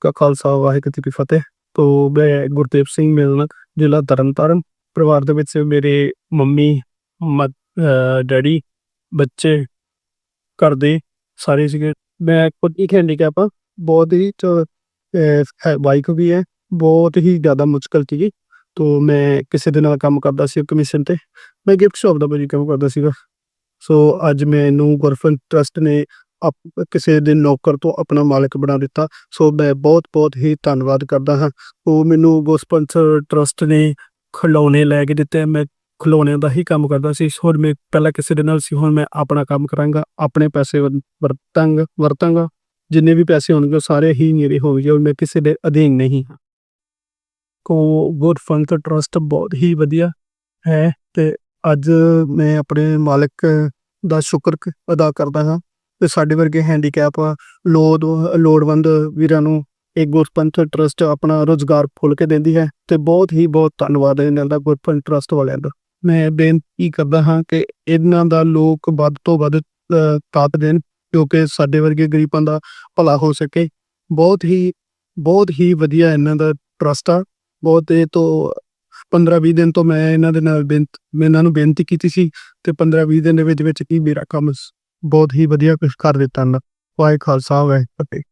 ਕਾ ਖਾਲਸਾ ਵਾਹਿਗੁਰੂ ਜੀ ਕੀ ਫਤਿਹ। ਤੋ ਮੈਂ ਗੁਰਦੇਵ ਸਿੰਘ ਮਿਲਨ, ਜ਼ਿਲ੍ਹਾ ਤਰਨਤਾਰਨ, ਪਰਿਵਾਰ ਦੇ ਵਿੱਚ ਮੇਰੇ ਮੰਮੀ ਡੈਡੀ, ਬੱਚੇ, ਘਰ ਦੇ ਸਾਰੇ ਸੀਗੇ। ਮੈਂ ਖੁਦ ਇੱਕ ਹੈਂਡੀਕੈਪ ਆ ਬਹੁਤ ਹੀ ਬਾਈਕ ਵੀ ਹੈ, ਬਹੁਤ ਹੀ ਜ਼ਿਆਦਾ ਮੁਸ਼ਕਲ ਸੀਗੀ। ਤੋ ਮੈਂ ਕਿਸੇ ਦੇ ਨਾਲ ਕੰਮ ਕਰਦਾ ਸੀ ਕਮਿਸ਼ਨ ਤੇ, ਮੈਂ ਗਿਫਟ ਸ਼ਾਪ ਦਾ ਭਾਜੀ ਕੰਮ ਕਰਦਾ ਸੀਗਾ। ਸੋ ਅੱਜ ਮੈਨੂੰ ਗੁਰਫਨ ਟਰਸਟ ਨੇ ਆਪ- ਕਿਸੇ ਦੇ ਨੌਕਰ ਤੋਂ ਆਪਣਾ ਮਾਲਕ ਬਣਾ ਦਿੱਤਾ। ਸੋ ਮੈਂ ਬਹੁਤ ਬਹੁਤ ਹੀ ਧੰਨਵਾਦ ਕਰਦਾ ਹਾਂ। ਉਹ ਮੈਨੂੰ ਗੋਸਪੰਸਰ ਟਰਸਟ ਨੇ ਖਿਡੌਣੇ ਲੈ ਕੇ ਦਿੱਤੇ। ਮੈਂ ਖਿਡੌਣਿਆਂ ਦਾ ਹੀ ਕੰਮ ਕਰਦਾ ਸੀ। ਹੁਣ ਮੈਂ ਪਹਿਲਾਂ ਕਿਸੇ ਦੇ ਨਾਲ ਸੀ। ਹੁਣ ਮੈਂ ਆਪਣਾ ਕੰਮ ਕਰਾਂਗਾ। ਆਪਣੇ ਪੈਸੇ ਵਰ- ਵਰਤਾਂਗਾ ਵਰਤਾਂਗਾ। ਜਿੰਨੇ ਵੀ ਪੈਸੇ ਹੋਣਗੇ ਉਹ ਸਾਰੇ ਹੀ ਮੇਰੇ ਹੋਣਗੇ ਔਰ ਮੈਂ ਕਿਸੇ ਦੇ ਅਧੀਨ ਨਹੀਂ ਹਾਂ। ਕੋ ਗੁੱਡ ਫੰਡ ਟਰਸਟ ਬਹੁਤ ਹੀ ਵਧੀਆ ਹੈ। ਤੇ ਅੱਜ ਮੈਂ ਆਪਣੇ ਮਾਲਕ ਦਾ ਸ਼ੁਕਰ ਕ- ਅਦਾ ਕਰਦਾ ਹਾਂ। ਤੇ ਸਾਡੇ ਵਰਗੇ ਹੈਂਡੀਕੈਪ ਲੋੜ ਲੋੜਵੰਦ ਵੀਰਾਂ ਨੂੰ ਇਹ ਗੁਰਪੰਥ ਟਰਸਟ ਆਪਣਾ ਰੋਜ਼ਗਾਰ ਖੋਲ੍ਹ ਕੇ ਦਿੰਦੀ ਹੈ ਤੇ ਬਹੁਤ ਹੀ ਬਹੁਤ ਧੰਨਵਾਦ ਇਹਨਾਂ ਦਾ ਗੁਰਪੰਥ ਟਰਸਟ ਵਾਲਿਆਂ ਦਾ। ਮੈਂ ਬੇਨਤੀ ਕਰਦਾ ਹਾਂ ਕਿ ਇਹਨਾਂ ਦਾ ਲੋਕ ਵੱਧ ਤੋਂ ਵੱਧ ਅ, ਦੇਣ ਕਿਉਂਕਿ ਸਾਡੇ ਵਰਗੇ ਗਰੀਬਾਂ ਦਾ ਭਲਾ ਹੋ ਸਕੇ। ਬਹੁਤ ਹੀ ਬਹੁਤ ਹੀ ਵਧੀਆ ਇਹਨਾਂ ਦਾ ਟਰਸਟ ਆ। ਬਹੁਤ ਇਹ ਤੋਂ 15-20 ਦਿਨ ਤੋਂ ਮੈਂ ਇਹਨਾਂ ਦੇ ਨਾਲ ਬੇਨਤੀ ਮੈਂ ਇਹਨਾਂ ਨੂੰ ਬੇਨਤੀ ਕੀਤੀ ਸੀ ਤੇ 15-20 ਦਿਨ ਦੇ ਵਿੱਚ ਵਿੱਚ ਹੀ ਮੇਰਾ ਕੰਮ ਬਹੁਤ ਹੀ ਵਧੀਆ ਕੁਝ ਕਰ ਦਿੱਤਾ। ਨਾ ਵਾਹਿ ਖਾਲਸਾ ਵਾਹਿ ਫਤਿਹ।